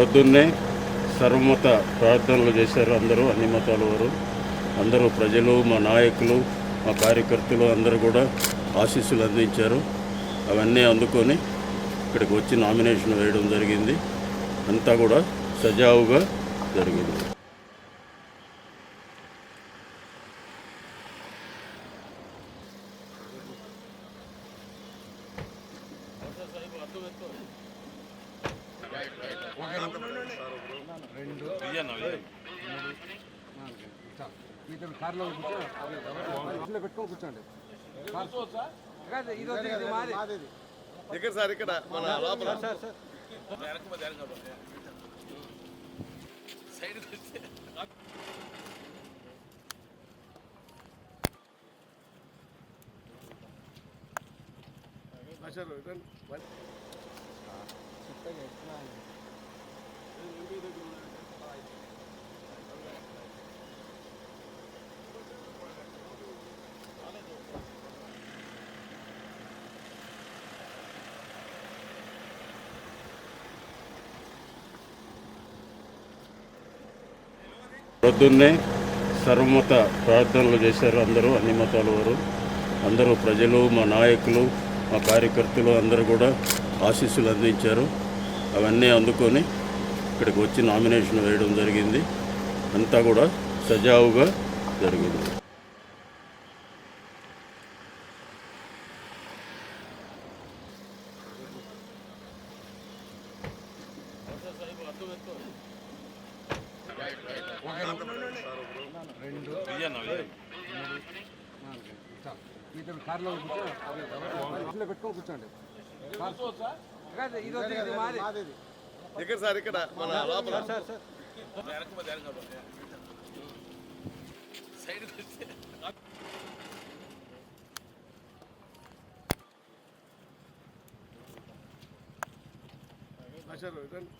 పొద్దున్నే సర్వమత ప్రార్థనలు చేశారు అందరూ అన్ని మతాల వారు. అందరూ ప్రజలు మా నాయకులు మా కార్యకర్తలు అందరూ కూడా ఆశీస్సులు అందించారు. అవన్నీ అందుకొని ఇక్కడికి వచ్చి నామినేషన్ వేయడం జరిగింది. అంతా కూడా సజావుగా జరిగింది. మీతో కార్లో కూర్చో పెట్టుకొని కూర్చోండి ఇది మాది ఇక్కడ సార్ ఇక్కడ మన లోపల అసలు రండి. పొద్దున్నే సర్వమత ప్రార్థనలు చేశారు అందరూ అన్ని మతాల వారు అందరూ ప్రజలు మా నాయకులు మా కార్యకర్తలు అందరూ కూడా ఆశీస్సులు అందించారు అవన్నీ అందుకొని ఇక్కడికి వచ్చి నామినేషన్ వేయడం జరిగింది. అంతా కూడా సజావుగా జరిగింది. ఇద్దరు కార్లో కూర్చో. ఇంట్లో పెట్టుకొని కూర్చోండి. ఇక్కడ సార్ ఇక్కడ మన లోపల. అసలు రండి.